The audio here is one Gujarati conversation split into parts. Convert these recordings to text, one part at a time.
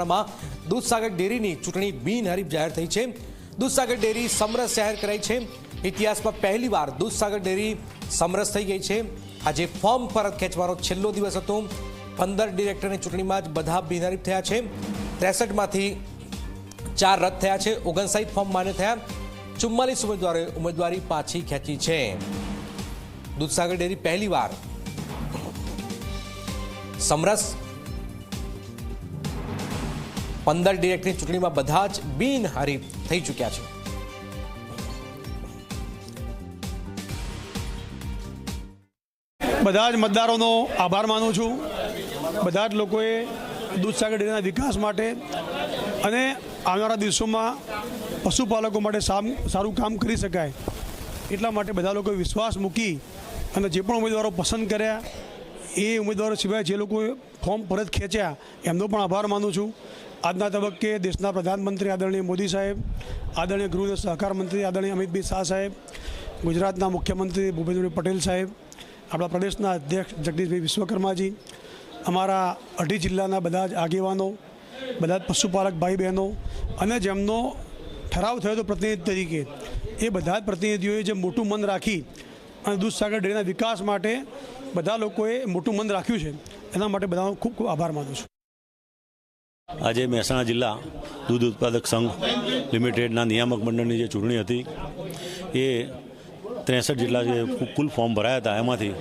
માં દૂધસાગર ડેરીની ચૂંટણી બિનહરીફ જાહેર થઈ છે. દૂધસાગર ડેરી સમરસ જાહેર કરાઈ છે. ઇતિહાસમાં પહેલીવાર દૂધસાગર ડેરી સમરસ થઈ ગઈ છે. આજે ફોર્મ પરત ખેંચવાનો છેલ્લો દિવસ હતો. પંદર ડિરેક્ટરની ચૂંટણીમાં જ બધા બિનહરીફ થયા છે. ત્રેસઠમાંથી ચાર રદ થયા છે. ઓગણસાઠ ફોર્મ માન્ય થયા. ચુમ્માલીસ ઉમેદવારોએ ઉમેદવારી પાછી ખેંચી છે. દૂધસાગર ડેરી પહેલીવાર સમરસ પંદર ડિરેક્ટની ચૂંટણીમાં બધા જ બિનહરીફ થઈ ચૂક્યા છે. બધા જ મતદારોનો આભાર માનું છું. બધા જ લોકોએ દૂધસાગર ડેરીના વિકાસ માટે અને આવનારા દિવસોમાં પશુપાલકો માટે સારું કામ કરી શકાય એટલા માટે બધા લોકોએ વિશ્વાસ મૂકી અને જે પણ ઉમેદવારો પસંદ કર્યા એ ઉમેદવારો સિવાય જે લોકોએ ફોર્મ પરત ખેંચ્યા એમનો પણ આભાર માનું છું. આજના તબક્કે દેશના પ્રધાનમંત્રી આદરણીય મોદી સાહેબ, આદરણીય ગૃહ સહકાર મંત્રી આદરણીય અમિતભાઈ શાહ સાહેબ, ગુજરાતના મુખ્યમંત્રી ભૂપેન્દ્રભાઈ પટેલ સાહેબ, આપણા પ્રદેશના અધ્યક્ષ જગદીશભાઈ વિશ્વકર્માજી, અમારા અઢી જિલ્લાના બધા જ આગેવાનો, બધા જ પશુપાલક ભાઈ બહેનો અને જેમનો ઠરાવ થયો હતો પ્રતિનિધિ તરીકે, એ બધા જ પ્રતિનિધિઓએ જે મોટું મન રાખી અને દૂધસાગર ડેરીના વિકાસ માટે બધા લોકોએ મોટું મન રાખ્યું છે, એના માટે બધાનો ખૂબ ખૂબ આભાર માનું છું. આજે મહેસાણા જિલ્લા દૂધ ઉત્પાદક સંઘ લિમિટેડના નિયામક મંડળની જે ચૂંટણી હતી, એ ત્રેસઠ જેટલા જે કુલ ફોર્મ ભરાયા હતા, એમાંથી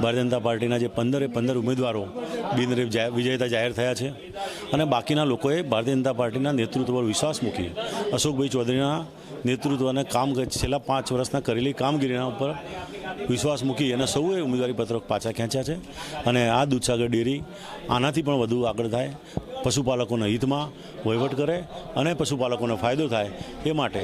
ભારતીય જનતા પાર્ટીના જે પંદરે પંદર ઉમેદવારો બિનરીફ વિજેતા જાહેર થયા છે અને બાકીના લોકોએ ભારતીય જનતા પાર્ટીના નેતૃત્વ પર વિશ્વાસ મૂકી. અશોકભાઈ ચૌધરીના નેતૃત્વ અને કામ છેલ્લા પાંચ વર્ષના કરેલી કામગીરીના ઉપર વિશ્વાસ મૂકી અને સૌએ ઉમેદવારી પત્રક પાછા ખેંચ્યા છે અને આ દૂધસાગર ડેરી આનાથી પણ વધુ આગળ થાય. પશુપાલકોના હિતમાં વહીવટ કરે અને પશુપાલકોને ફાયદો થાય એ માટે